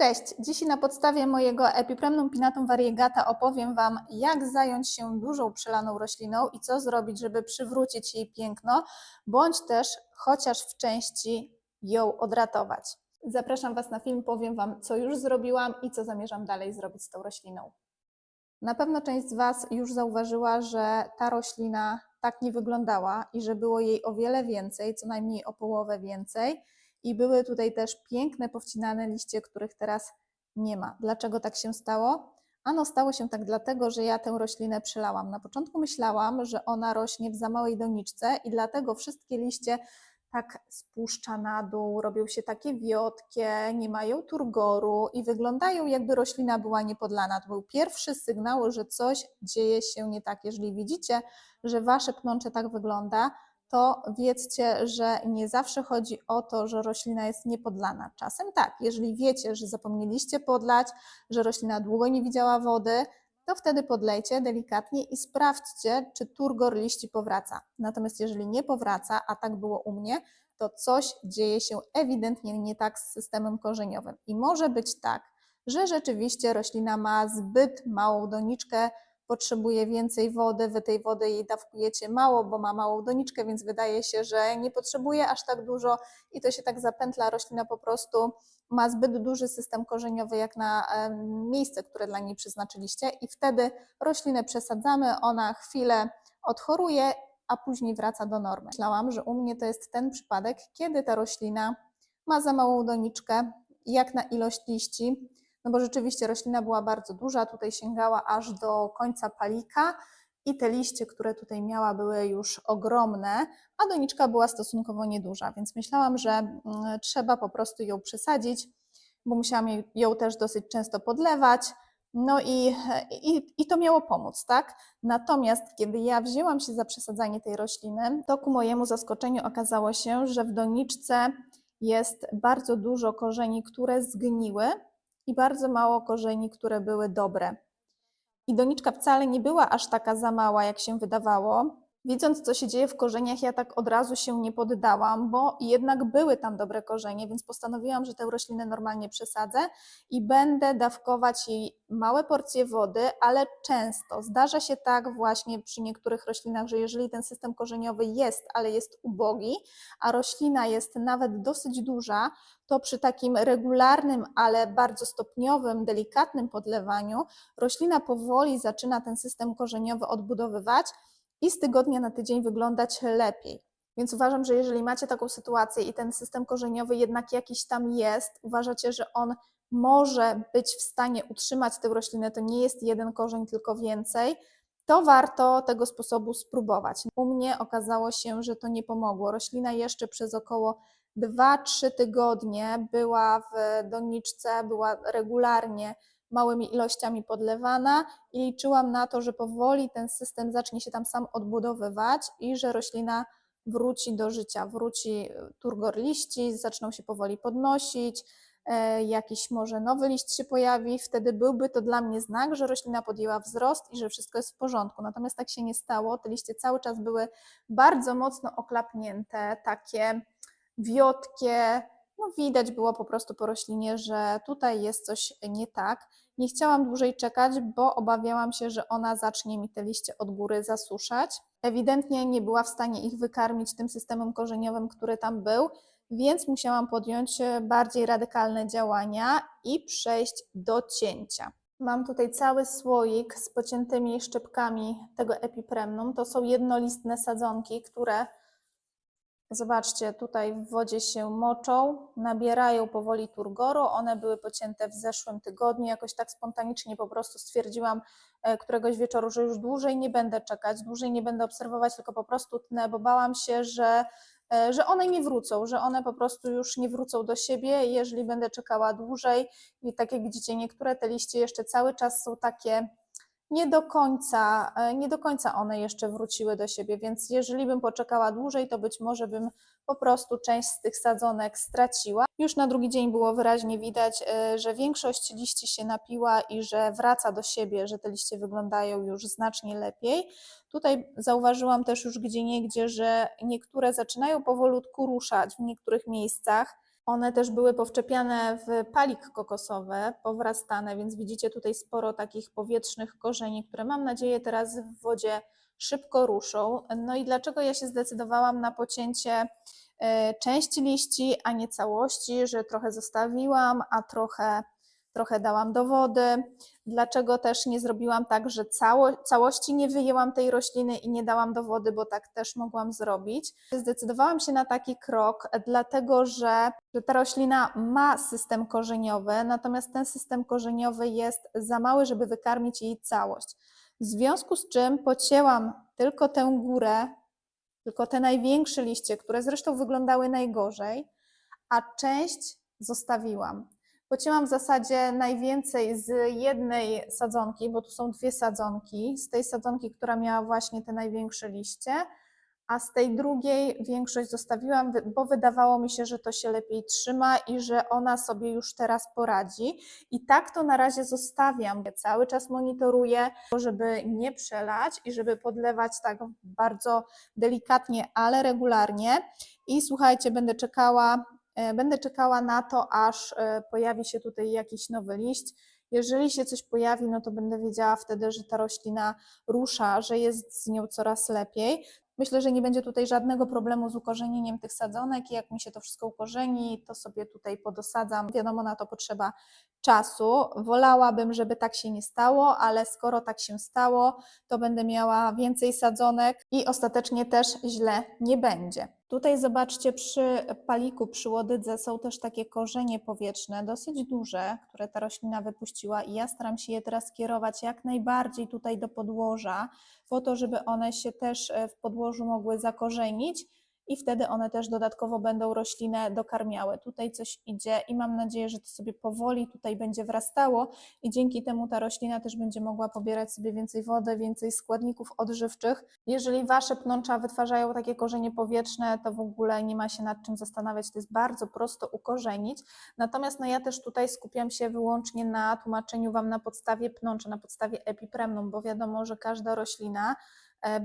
Cześć! Dziś na podstawie mojego Epipremnum pinatum variegata opowiem Wam, jak zająć się dużą przelaną rośliną i co zrobić, żeby przywrócić jej piękno, bądź też chociaż w części ją odratować. Zapraszam Was na film, powiem Wam, co już zrobiłam i co zamierzam dalej zrobić z tą rośliną. Na pewno część z Was już zauważyła, że ta roślina tak nie wyglądała i że było jej o wiele więcej, co najmniej o połowę więcej. I były tutaj też piękne, powcinane liście, których teraz nie ma. Dlaczego tak się stało? Ano stało się tak dlatego, że ja tę roślinę przelałam. Na początku myślałam, że ona rośnie w za małej doniczce i dlatego wszystkie liście tak spuszcza na dół, robią się takie wiotkie, nie mają turgoru i wyglądają jakby roślina była niepodlana. To był pierwszy sygnał, że coś dzieje się nie tak. Jeżeli widzicie, że wasze pnącze tak wygląda, to wiedzcie, że nie zawsze chodzi o to, że roślina jest niepodlana. Czasem tak, jeżeli wiecie, że zapomnieliście podlać, że roślina długo nie widziała wody, to wtedy podlejcie delikatnie i sprawdźcie, czy turgor liści powraca. Natomiast jeżeli nie powraca, a tak było u mnie, to coś dzieje się ewidentnie nie tak z systemem korzeniowym. I może być tak, że rzeczywiście roślina ma zbyt małą doniczkę, potrzebuje więcej wody, wy tej wody jej dawkujecie mało, bo ma małą doniczkę, więc wydaje się, że nie potrzebuje aż tak dużo i to się tak zapętla. Roślina po prostu ma zbyt duży system korzeniowy jak na miejsce, które dla niej przeznaczyliście i wtedy roślinę przesadzamy, ona chwilę odchoruje, a później wraca do normy. Myślałam, że u mnie to jest ten przypadek, kiedy ta roślina ma za małą doniczkę, jak na ilość liści, no bo rzeczywiście roślina była bardzo duża, tutaj sięgała aż do końca palika i te liście, które tutaj miała, były już ogromne, a doniczka była stosunkowo nieduża, więc myślałam, że mm, trzeba po prostu ją przesadzić, bo musiałam ją też dosyć często podlewać. No i, i, i to miało pomóc, tak? Natomiast kiedy ja wzięłam się za przesadzanie tej rośliny, to ku mojemu zaskoczeniu okazało się, że w doniczce jest bardzo dużo korzeni, które zgniły, i bardzo mało korzeni, które były dobre. I doniczka wcale nie była aż taka za mała, jak się wydawało. Widząc, co się dzieje w korzeniach, ja tak od razu się nie poddałam, bo jednak były tam dobre korzenie, więc postanowiłam, że tę roślinę normalnie przesadzę i będę dawkować jej małe porcje wody, ale często. Zdarza się tak właśnie przy niektórych roślinach, że jeżeli ten system korzeniowy jest, ale jest ubogi, a roślina jest nawet dosyć duża, to przy takim regularnym, ale bardzo stopniowym, delikatnym podlewaniu roślina powoli zaczyna ten system korzeniowy odbudowywać i z tygodnia na tydzień wyglądać lepiej. Więc uważam, że jeżeli macie taką sytuację i ten system korzeniowy jednak jakiś tam jest, uważacie, że on może być w stanie utrzymać tę roślinę, to nie jest jeden korzeń, tylko więcej, to warto tego sposobu spróbować. U mnie okazało się, że to nie pomogło. Roślina jeszcze przez około 2-3 tygodnie była w doniczce, była regularnie małymi ilościami podlewana i liczyłam na to, że powoli ten system zacznie się tam sam odbudowywać i że roślina wróci do życia, wróci e, turgor liści, zaczną się powoli podnosić, e, jakiś może nowy liść się pojawi, wtedy byłby to dla mnie znak, że roślina podjęła wzrost i że wszystko jest w porządku. Natomiast tak się nie stało, te liście cały czas były bardzo mocno oklapnięte, takie wiotkie, no widać było po prostu po roślinie, że tutaj jest coś nie tak. Nie chciałam dłużej czekać, bo obawiałam się, że ona zacznie mi te liście od góry zasuszać. Ewidentnie nie była w stanie ich wykarmić tym systemem korzeniowym, który tam był, więc musiałam podjąć bardziej radykalne działania i przejść do cięcia. Mam tutaj cały słoik z pociętymi szczepkami tego epipremnum. To są jednolistne sadzonki, które Zobaczcie, tutaj w wodzie się moczą, nabierają powoli turgoru. One były pocięte w zeszłym tygodniu. Jakoś tak spontanicznie po prostu stwierdziłam e, któregoś wieczoru, że już dłużej nie będę czekać, dłużej nie będę obserwować, tylko po prostu tnę, bo bałam się, że, e, że one nie wrócą, że one po prostu już nie wrócą do siebie, jeżeli będę czekała dłużej. I tak jak widzicie, niektóre te liście jeszcze cały czas są takie nie do końca, e, nie do końca one jeszcze wróciły do siebie, więc jeżeli bym poczekała dłużej, to być może bym po prostu część z tych sadzonek straciła. Już na drugi dzień było wyraźnie widać, e, że większość liści się napiła i że wraca do siebie, że te liście wyglądają już znacznie lepiej. Tutaj zauważyłam też już gdzie niegdzie, że niektóre zaczynają powolutku ruszać w niektórych miejscach One też były powczepiane w palik kokosowy, powrastane, więc widzicie tutaj sporo takich powietrznych korzeni, które mam nadzieję teraz w wodzie szybko ruszą. No i dlaczego ja się zdecydowałam na pocięcie e, części liści, a nie całości, że trochę zostawiłam, a trochę, trochę dałam do wody. Dlaczego też nie zrobiłam tak, że cało, całości nie wyjęłam tej rośliny i nie dałam do wody, bo tak też mogłam zrobić. Zdecydowałam się na taki krok, dlatego że, że ta roślina ma system korzeniowy, natomiast ten system korzeniowy jest za mały, żeby wykarmić jej całość. W związku z czym pocięłam tylko tę górę, tylko te największe liście, które zresztą wyglądały najgorzej, a część zostawiłam. Pocięłam w zasadzie najwięcej z jednej sadzonki, bo tu są dwie sadzonki. Z tej sadzonki, która miała właśnie te największe liście, a z tej drugiej większość zostawiłam, bo wydawało mi się, że to się lepiej trzyma i że ona sobie już teraz poradzi. I tak to na razie zostawiam. Cały czas monitoruję, żeby nie przelać i żeby podlewać tak bardzo delikatnie, ale regularnie. I słuchajcie, będę czekała, będę czekała na to, aż e, pojawi się tutaj jakiś nowy liść. Jeżeli się coś pojawi, no to będę wiedziała wtedy, że ta roślina rusza, że jest z nią coraz lepiej. Myślę, że nie będzie tutaj żadnego problemu z ukorzenieniem tych sadzonek i jak mi się to wszystko ukorzeni, to sobie tutaj podosadzam. Wiadomo, na to potrzeba czasu. Wolałabym, żeby tak się nie stało, ale skoro tak się stało, to będę miała więcej sadzonek i ostatecznie też źle nie będzie. Tutaj zobaczcie, przy paliku, przy łodydze są też takie korzenie powietrzne, dosyć duże, które ta roślina wypuściła i ja staram się je teraz kierować jak najbardziej tutaj do podłoża, po to, żeby one się też e, w podłożu mogły zakorzenić i wtedy one też dodatkowo będą roślinę dokarmiały. Tutaj coś idzie i mam nadzieję, że to sobie powoli tutaj będzie wrastało i dzięki temu ta roślina też będzie mogła pobierać sobie więcej wody, więcej składników odżywczych. Jeżeli wasze pnącza wytwarzają takie korzenie powietrzne, to w ogóle nie ma się nad czym zastanawiać, to jest bardzo prosto ukorzenić. Natomiast no ja też tutaj skupiam się wyłącznie na tłumaczeniu wam na podstawie pnącza, na podstawie epipremnum, bo wiadomo, że każda roślina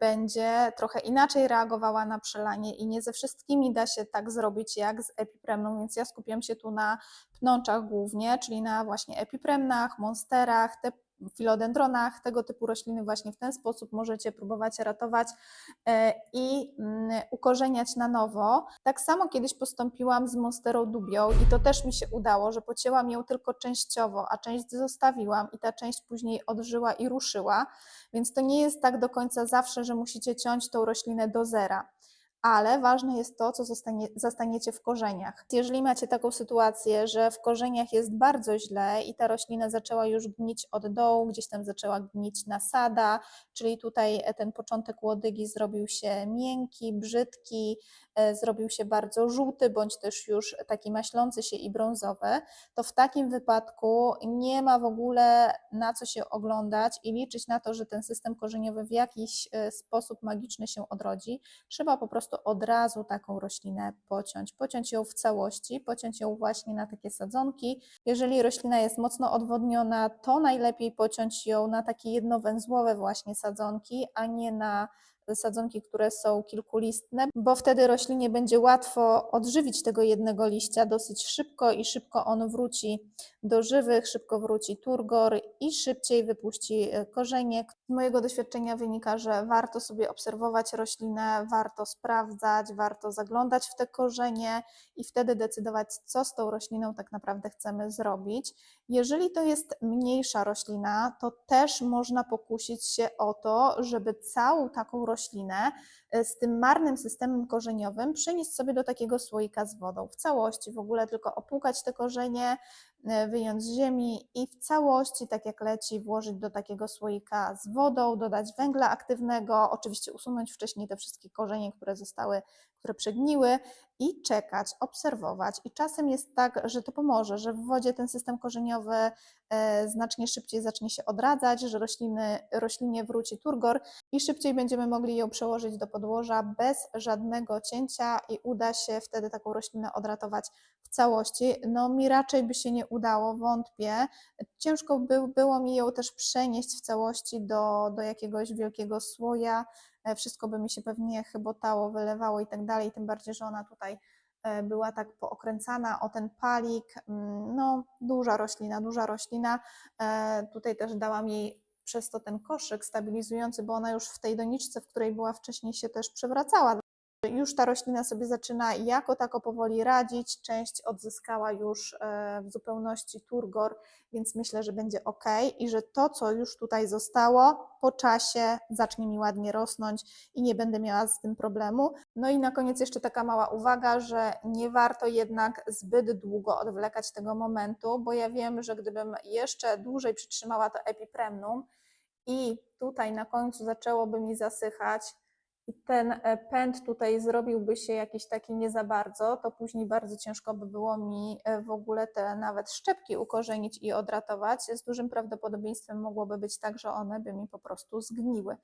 będzie trochę inaczej reagowała na przelanie i nie ze wszystkimi da się tak zrobić jak z epipremną, więc ja skupiam się tu na pnączach głównie, czyli na właśnie epipremnach, monsterach, te filodendronach, tego typu rośliny właśnie w ten sposób możecie próbować ratować e, i mm, ukorzeniać na nowo. Tak samo kiedyś postąpiłam z monsterą dubią i to też mi się udało, że pocięłam ją tylko częściowo, a część zostawiłam i ta część później odżyła i ruszyła, więc to nie jest tak do końca zawsze, że musicie ciąć tą roślinę do zera ale ważne jest to, co zostanie, zastaniecie w korzeniach. Jeżeli macie taką sytuację, że w korzeniach jest bardzo źle i ta roślina zaczęła już gnić od dołu, gdzieś tam zaczęła gnić nasada, czyli tutaj e, ten początek łodygi zrobił się miękki, brzydki, e, zrobił się bardzo żółty, bądź też już taki maślący się i brązowy, to w takim wypadku nie ma w ogóle na co się oglądać i liczyć na to, że ten system korzeniowy w jakiś e, sposób magiczny się odrodzi. Trzeba po prostu od razu taką roślinę pociąć, pociąć ją w całości, pociąć ją właśnie na takie sadzonki. Jeżeli roślina jest mocno odwodniona, to najlepiej pociąć ją na takie jednowęzłowe właśnie sadzonki, a nie na sadzonki, które są kilkulistne, bo wtedy roślinie będzie łatwo odżywić tego jednego liścia dosyć szybko i szybko on wróci do żywych, szybko wróci turgor i szybciej wypuści e, korzenie. Z mojego doświadczenia wynika, że warto sobie obserwować roślinę, warto sprawdzać, warto zaglądać w te korzenie i wtedy decydować, co z tą rośliną tak naprawdę chcemy zrobić. Jeżeli to jest mniejsza roślina, to też można pokusić się o to, żeby całą taką roślinę e, z tym marnym systemem korzeniowym przenieść sobie do takiego słoika z wodą. W całości, w ogóle tylko opłukać te korzenie, e, wyjąć z ziemi i w całości, tak jak leci, włożyć do takiego słoika z wodą, dodać węgla aktywnego, oczywiście usunąć wcześniej te wszystkie korzenie, które zostały, które przegniły i czekać, obserwować. I czasem jest tak, że to pomoże, że w wodzie ten system korzeniowy e, znacznie szybciej zacznie się odradzać, że rośliny, roślinie wróci turgor i szybciej będziemy mogli ją przełożyć do podłoża bez żadnego cięcia i uda się wtedy taką roślinę odratować w całości. No mi raczej by się nie udało, wątpię. Ciężko by, było mi ją też przenieść w całości do, do jakiegoś wielkiego słoja. E, Wszystko by mi się pewnie chybotało, wylewało i tak dalej, tym bardziej, że ona tutaj e, była tak pookręcana o ten palik. Mm, No, duża roślina, duża roślina. E, Tutaj też dałam jej przez to ten koszyk stabilizujący, bo ona już w tej doniczce, w której była wcześniej, się też przewracała. Już ta roślina sobie zaczyna jako tako powoli radzić. Część odzyskała już e, w zupełności turgor, więc myślę, że będzie ok i że to, co już tutaj zostało, po czasie zacznie mi ładnie rosnąć i nie będę miała z tym problemu. No i na koniec jeszcze taka mała uwaga, że nie warto jednak zbyt długo odwlekać tego momentu, bo ja wiem, że gdybym jeszcze dłużej przytrzymała to epipremnum i tutaj na końcu zaczęłoby mi zasychać, i ten e, pęd tutaj zrobiłby się jakiś taki nie za bardzo, to później bardzo ciężko by było mi e, w ogóle te nawet szczepki ukorzenić i odratować. Z dużym prawdopodobieństwem mogłoby być tak, że one by mi po prostu zgniły.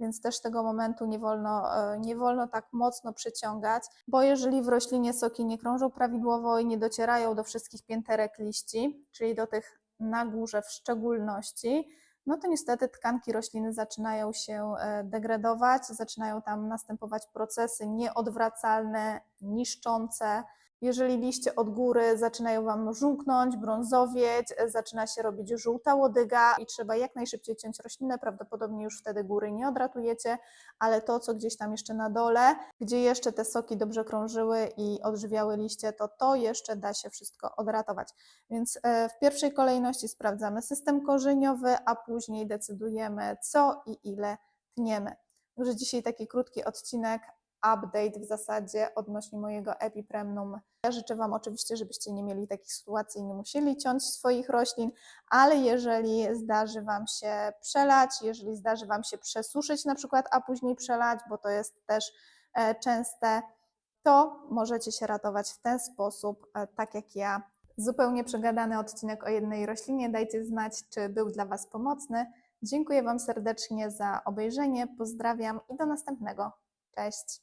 Więc też tego momentu nie wolno, e, nie wolno tak mocno przyciągać, bo jeżeli w roślinie soki nie krążą prawidłowo i nie docierają do wszystkich pięterek liści, czyli do tych na górze w szczególności, no to niestety tkanki rośliny zaczynają się e, degradować, zaczynają tam następować procesy nieodwracalne, niszczące. Jeżeli liście od góry zaczynają Wam żółknąć, brązowieć, e, zaczyna się robić żółta łodyga i trzeba jak najszybciej ciąć roślinę, prawdopodobnie już wtedy góry nie odratujecie, ale to, co gdzieś tam jeszcze na dole, gdzie jeszcze te soki dobrze krążyły i odżywiały liście, to to jeszcze da się wszystko odratować. Więc e, w pierwszej kolejności sprawdzamy system korzeniowy, a później decydujemy, co i ile tniemy. Także dzisiaj taki krótki odcinek, update w zasadzie odnośnie mojego epipremnum. Ja życzę Wam oczywiście, żebyście nie mieli takich sytuacji i nie musieli ciąć swoich roślin, ale jeżeli zdarzy Wam się przelać, jeżeli zdarzy Wam się przesuszyć na przykład, a później przelać, bo to jest też e, częste, to możecie się ratować w ten sposób, e, tak jak ja. Zupełnie przegadany odcinek o jednej roślinie. Dajcie znać, czy był dla Was pomocny. Dziękuję Wam serdecznie za obejrzenie. Pozdrawiam i do następnego. Cześć.